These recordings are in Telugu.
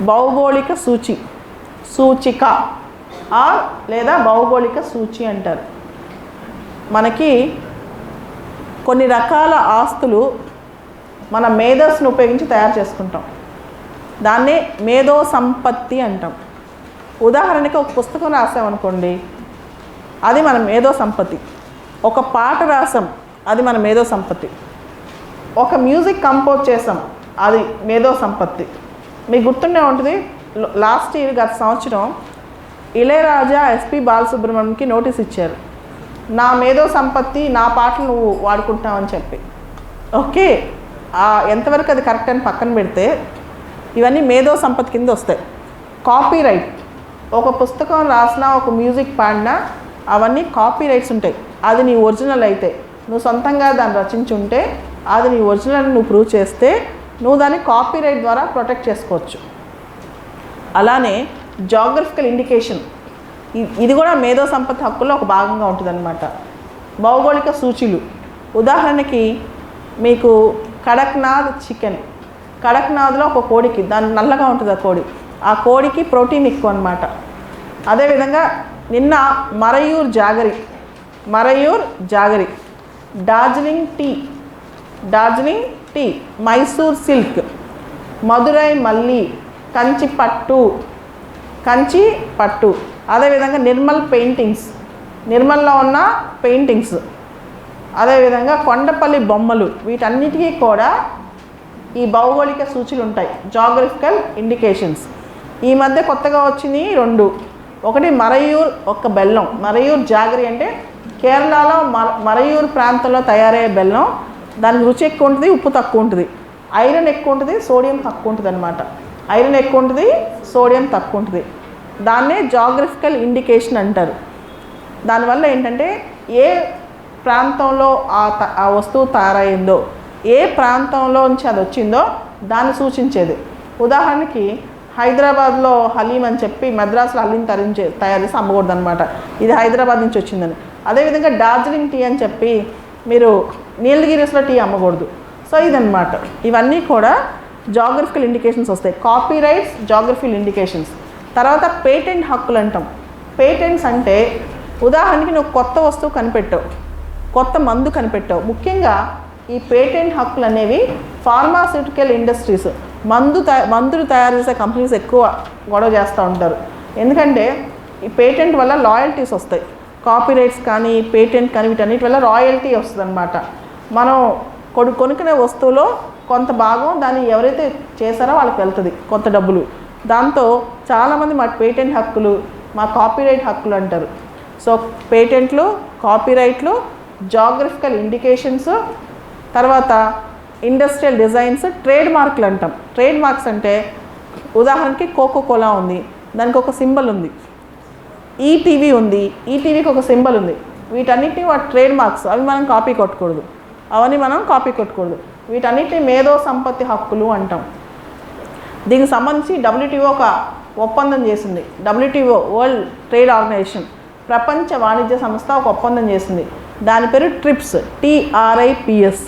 భౌగోళిక సూచి సూచిక ఆర్ లేదా భౌగోళిక సూచి అంటారు. మనకి కొన్ని రకాల ఆస్తులు మన మేధస్సును ఉపయోగించి తయారు చేసుకుంటాం. దాన్నే మేధో సంపత్తి అంటాం. ఉదాహరణకి ఒక పుస్తకం రాసామనుకోండి అది మన మేధో సంపత్తి ఒక పాట రాసాం అది మన మేధో సంపత్తి ఒక మ్యూజిక్ కంపోజ్ చేసాం అది మేధో సంపత్తి మీకు గుర్తుండే ఉంటుంది లాస్ట్ ఇయర్ గత సంవత్సరం ఇళయరాజా ఎస్పి బాలసుబ్రహ్మణ్యంకి నోటీస్ ఇచ్చారు. నా మేధో సంపత్తి నా పాటలు నువ్వు వాడుకుంటావని చెప్పి. ఓకే ఎంతవరకు అది కరెక్ట్ అని పక్కన పెడితే ఇవన్నీ మేధో సంపత్తి కింద వస్తాయి. కాపీ రైట్ ఒక పుస్తకం రాసినా ఒక మ్యూజిక్ పాడినా అవన్నీ కాపీ రైట్స్ ఉంటాయి. అది నీ ఒరిజినల్ అయితే. నువ్వు సొంతంగా దాన్ని రచించుంటే అది నీ ఒరిజినల్ నువ్వు ప్రూవ్ చేస్తే నువ్వు దాన్ని కాపీ రైట్ ద్వారా ప్రొటెక్ట్ చేసుకోవచ్చు. అలానే జాగ్రఫికల్ ఇండికేషన్ ఇది కూడా మేధో సంపత్తి హక్కుల్లో ఒక భాగంగా ఉంటుందన్నమాట. భౌగోళిక సూచీలు. ఉదాహరణకి మీకు కడక్నాథ్ చికెన్. కడక్నాథ్లో ఒక కోడికి దాని నల్లగా ఉంటుంది ఆ కోడి. ఆ కోడికి ప్రోటీన్ ఎక్కువ అనమాట అదేవిధంగా నిన్న Marayur jaggery Marayur jaggery Darjeeling tea Darjeeling పట్టి మైసూర్ సిల్క్ మధురై మల్లి కంచి పట్టు కంచి పట్టు. అదేవిధంగా నిర్మల్ పెయింటింగ్స్ నిర్మల్లో ఉన్న పెయింటింగ్స్. అదేవిధంగా కొండపల్లి బొమ్మలు వీటన్నిటికీ కూడా ఈ భౌగోళిక సూచీలు ఉంటాయి జాగ్రఫికల్ ఇండికేషన్స్ ఈ మధ్య కొత్తగా వచ్చింది రెండు. ఒకటి మరయూర్ ఒక బెల్లం. మరయూర్ జాగరి అంటే కేరళలో మర మరయూర్ ప్రాంతంలో తయారయ్యే బెల్లం. దాని రుచి ఎక్కువ ఉంటుంది ఉప్పు తక్కువ ఉంటుంది. ఐరన్ ఎక్కువ ఉంటుంది సోడియం తక్కువ ఉంటుంది అనమాట ఐరన్ ఎక్కువ ఉంటుంది సోడియం తక్కువ ఉంటుంది. దాన్నే జాగ్రఫికల్ ఇండికేషన్ అంటారు. దానివల్ల ఏంటంటే ఏ ప్రాంతంలో ఆ త- ఆ వస్తువు తయారైందో ఏ ప్రాంతంలో నుంచి అది వచ్చిందో దాన్ని సూచించేది. ఉదాహరణకి హైదరాబాద్లో హలీం అని చెప్పి మద్రాసులో హలీం తరించి తయారు చేసి అమ్మకూడదు అనమాట ఇది హైదరాబాద్ నుంచి వచ్చిందని. అదేవిధంగా డార్జిలింగ్ టీ అని చెప్పి మీరు నీలగిరిస్లో టీ అమ్మకూడదు. సో ఇదన్నమాట. ఇవన్నీ కూడా జాగ్రఫికల్ ఇండికేషన్స్ వస్తాయి. కాపీ రైట్స్ జాగ్రఫికల్ ఇండికేషన్స్ తర్వాత పేటెంట్ హక్కులు అంటాం. పేటెంట్స్ అంటే ఉదాహరణకి నువ్వు కొత్త వస్తువు కనిపెట్టావు. కొత్త మందు కనిపెట్టావు. ముఖ్యంగా ఈ పేటెంట్ హక్కులు అనేవి ఫార్మాస్యూటికల్ ఇండస్ట్రీస్ మందు తయ మందులు తయారు చేసే కంపెనీస్ ఎక్కువ గొడవ చేస్తూ ఉంటారు. ఎందుకంటే ఈ పేటెంట్ వల్ల లాయల్టీస్ వస్తాయి. కాపీరైట్స్ కానీ పేటెంట్ కానీ వీటన్నిటి వల్ల రాయల్టీ వస్తుంది అనమాట మనం కొడు కొనుక్కునే వస్తువులో కొంత భాగం దాన్ని ఎవరైతే చేశారో వాళ్ళకి వెళ్తుంది కొంత డబ్బులు. దాంతో చాలామంది మా పేటెంట్ హక్కులు మా కాపీరైట్ హక్కులు అంటారు. సో పేటెంట్లు కాపీరైట్లు జాగ్రఫికల్ ఇండికేషన్స్ తర్వాత ఇండస్ట్రియల్ డిజైన్స్ ట్రేడ్ మార్కులు అంటాం. ట్రేడ్ మార్క్స్ అంటే ఉదాహరణకి కోకో కోలా ఉంది దానికి ఒక సింబల్ ఉంది. ఈటీవీ ఉంది ఈటీవీకి ఒక సింబల్ ఉంది. వీటన్నిటిని వాటి ట్రేడ్ మార్క్స్ అవి మనం కాపీ కొట్టకూడదు. అవన్నీ మనం కాపీ కొట్టకూడదు వీటన్నిటిని మేధో సంపత్తి హక్కులు అంటాం. దీనికి సంబంధించి డబ్ల్యూటీఓ ఒక ఒప్పందం చేసింది. డబ్ల్యూటీఓ వరల్డ్ ట్రేడ్ ఆర్గనైజేషన్ ప్రపంచ వాణిజ్య సంస్థ ఒక ఒప్పందం చేసింది. దాని పేరు TRIPS TRIPS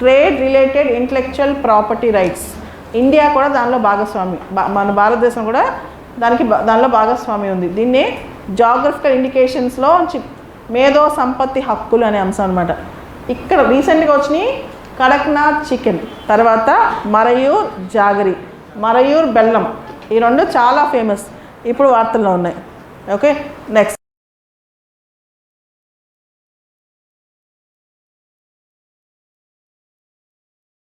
trade related intellectual property rights. India కూడా దానిలో భాగస్వామి మన భారతదేశం కూడా దానికి దానిలో భాగస్వామి ఉంది. దీన్ని జాగ్రఫికల్ ఇండికేషన్స్లో మేధో సంపత్తి హక్కులు అనే అంశం అనమాట ఇక్కడ రీసెంట్గా వచ్చినాయి కడక్నాథ్ చికెన్ తర్వాత మరయూర్ జాగరి మరయూర్ బెల్లం. ఈ రెండు చాలా ఫేమస్ ఇప్పుడు వార్తల్లో ఉన్నాయి. Okay next